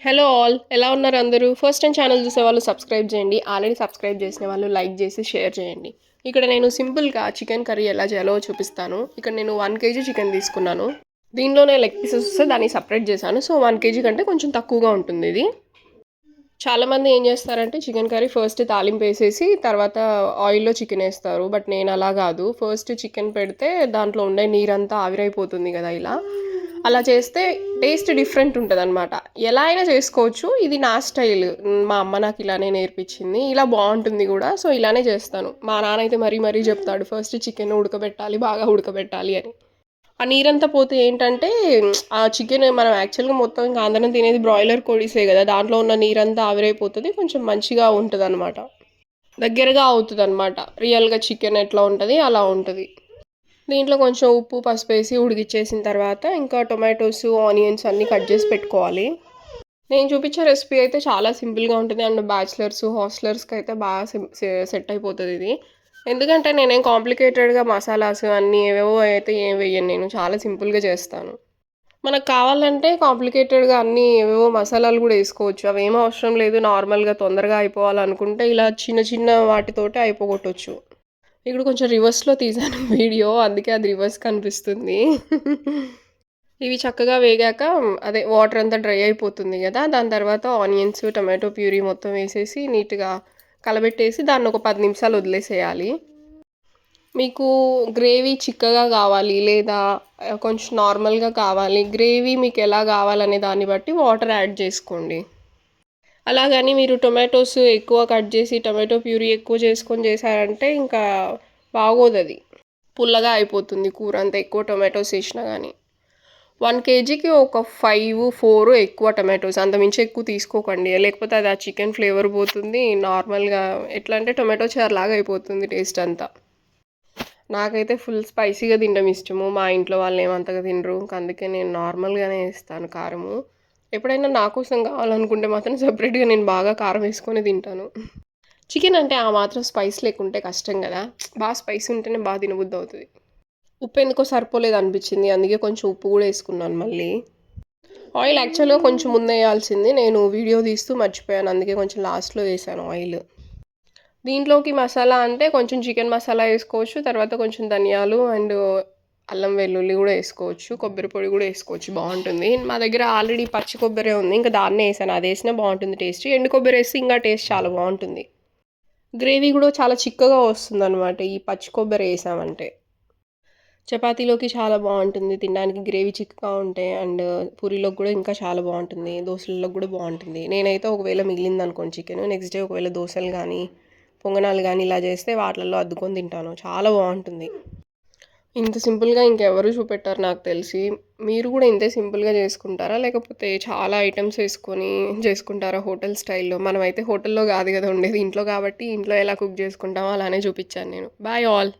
Hello all ఎలా ఉన్నారు అందరూ? ఫస్ట్ టైం ఛానల్ చూసే వాళ్ళు సబ్స్క్రైబ్ చేయండి. ఆల్రెడీ సబ్స్క్రైబ్ చేసిన వాళ్ళు లైక్ చేసి షేర్ చేయండి. ఇక్కడ నేను సింపుల్గా చికెన్ కర్రీ ఎలా చేయాలో చూపిస్తాను. ఇక్కడ నేను వన్ కేజీ చికెన్ తీసుకున్నాను. దీనిలోనే లెగ్ పీసెస్ వస్తే దాన్ని సపరేట్ చేశాను. సో వన్ కేజీ కంటే కొంచెం తక్కువగా ఉంటుంది ఇది. చాలామంది ఏం చేస్తారంటే చికెన్ కర్రీ ఫస్ట్ తాలింపు వేసేసి తర్వాత ఆయిల్లో చికెన్ వేస్తారు. బట్ నేను అలా కాదు. ఫస్ట్ చికెన్ పెడితే దాంట్లో ఉండే నీరంతా ఆవిరైపోతుంది కదా ఇలా. అలా చేస్తే టేస్ట్ డిఫరెంట్ ఉంటుంది అనమాట ఎలా అయినా చేసుకోవచ్చు. ఇది నా స్టైల్. మా అమ్మ నాకు ఇలానే నేర్పించింది. ఇలా బాగుంటుంది కూడా. సో ఇలానే చేస్తాను. మా నాన్న అయితే మరీ మరీ చెప్తాడు ఫస్ట్ చికెన్ ఉడకబెట్టాలి బాగా ఉడకబెట్టాలి అని. ఆ నీరంతా పోతే ఏంటంటే ఆ చికెన్ మనం యాక్చువల్గా మొత్తం ఇంకా అందరం తినేది బ్రాయిలర్ కోడిసే కదా. దాంట్లో ఉన్న నీరంతా ఆవిరైపోతుంది. కొంచెం మంచిగా ఉంటుంది అనమాట దగ్గరగా అవుతుంది అనమాట రియల్గా చికెన్ ఎట్లా ఉంటుంది అలా ఉంటుంది. దీంట్లో కొంచెం ఉప్పు పసుపు వేసి ఉడికిచ్చేసిన తర్వాత ఇంకా టొమాటోస్ ఆనియన్స్ అన్నీ కట్ చేసి పెట్టుకోవాలి. నేను చూపించే రెసిపీ అయితే చాలా సింపుల్గా ఉంటుంది. అండ్ బ్యాచిలర్స్ హాస్టలర్స్కి అయితే బాగా సెట్ అయిపోతుంది ఇది. ఎందుకంటే నేనేం కాంప్లికేటెడ్గా మసాలాస్ అన్నీ ఏవేవో అయితే ఏం వేయను. నేను చాలా సింపుల్గా చేస్తాను. మనకు కావాలంటే కాంప్లికేటెడ్గా అన్నీ ఏవేవో మసాలాలు కూడా వేసుకోవచ్చు. అవి ఏం అవసరం లేదు. నార్మల్గా తొందరగా అయిపోవాలనుకుంటే ఇలా చిన్న చిన్న వాటితోటే అయిపోగొట్టవచ్చు ఇక్కడ కొంచెం రివర్స్లో తీసాను వీడియో అందుకే అది రివర్స్ కనిపిస్తుంది. ఇవి చక్కగా వేగాక అదే వాటర్ అంతా డ్రై అయిపోతుంది కదా దాని తర్వాత ఆనియన్స్ టమాటో ప్యూరీ మొత్తం వేసేసి నీట్గా కలబెట్టేసి దాన్ని ఒక పది నిమిషాలు వదిలేసేయాలి. మీకు గ్రేవీ చిక్కగా కావాలి లేదా కొంచెం నార్మల్గా కావాలి గ్రేవీ మీకు ఎలా కావాలనే దాన్ని బట్టి వాటర్ యాడ్ చేసుకోండి. అలాగని మీరు టొమాటోస్ ఎక్కువ కట్ చేసి టొమాటో ప్యూరీ ఎక్కువ చేసుకొని చేశారంటే ఇంకా బాగోదు అది పుల్లగా అయిపోతుంది కూర అంతా ఎక్కువ టొమాటోస్ వేసినా కానీ వన్ కేజీకి ఒక ఫైవ్ ఫోర్ ఎక్కువ టొమాటోస్ అంతమించి ఎక్కువ తీసుకోకండి. లేకపోతే అది ఆ చికెన్ ఫ్లేవర్ పోతుంది నార్మల్గా ఎట్లా అంటే టొమాటో చారు లాగా అయిపోతుంది టేస్ట్ అంతా. నాకైతే ఫుల్ స్పైసీగా తినడం ఇష్టము. మా ఇంట్లో వాళ్ళు ఏమంతగా తినరు. అందుకే నేను నార్మల్గానే వేస్తాను కారము. ఎప్పుడైనా నా కోసం కావాలనుకుంటే మాత్రం సపరేట్గా నేను బాగా కారం వేసుకొని తింటాను. చికెన్ అంటే ఆ మాత్రం స్పైస్ లేకుంటే కష్టం కదా. బాగా స్పైస్ ఉంటేనే బాగా తినబుద్ధి అవుతుంది. ఉప్పు ఎందుకో సరిపోలేదు అనిపించింది. అందుకే కొంచెం ఉప్పు కూడా వేసుకున్నాను మళ్ళీ. ఆయిల్ యాక్చువల్గా కొంచెం ముందే వేయాల్సింది. నేను వీడియో తీస్తూ మర్చిపోయాను. అందుకే కొంచెం లాస్ట్లో వేసాను ఆయిల్ దీంట్లోకి మసాలా అంటే కొంచెం చికెన్ మసాలా వేసుకోవచ్చు. తర్వాత కొంచెం ధనియాలు అండ్ అల్లం వెల్లుల్లి కూడా వేసుకోవచ్చు కొబ్బరి పొడి కూడా వేసుకోవచ్చు బాగుంటుంది. మా దగ్గర ఆల్రెడీ పచ్చి కొబ్బరి ఉంది ఇంకా దాన్నే వేసాను. అది వేసినా బాగుంటుంది టేస్ట్. ఎండు కొబ్బరి వేస్తే ఇంకా టేస్ట్ చాలా బాగుంటుంది. గ్రేవీ కూడా చాలా చిక్కగా వస్తుంది అనమాట ఈ పచ్చి కొబ్బరి వేసామంటే. చపాతీలోకి చాలా బాగుంటుంది తినడానికి గ్రేవీ చిక్కగా ఉంటాయి అండ్ పూరీలోకి కూడా ఇంకా చాలా బాగుంటుంది దోశలలో కూడా బాగుంటుంది. నేనైతే ఒకవేళ మిగిలింది అనుకోండి చికెన్ నెక్స్ట్ డే ఒకవేళ దోశలు కానీ పొంగనాలు కానీ ఇలా చేస్తే వాటిల్లో అద్దుకొని తింటాను. చాలా బాగుంటుంది. ఇంత సింపుల్గా ఇంకెవరు చూపెట్టారు నాకు తెలిసి. మీరు కూడా ఇంతే సింపుల్గా చేసుకుంటారా? లేకపోతే చాలా ఐటమ్స్ వేసుకొని చేసుకుంటారా హోటల్ స్టైల్లో? మనమైతే హోటల్లో కాదు కదా ఉండేది ఇంట్లో కాబట్టి ఇంట్లో ఎలా కుక్ చేసుకుంటామో అలానే చూపించాను నేను. Bye all.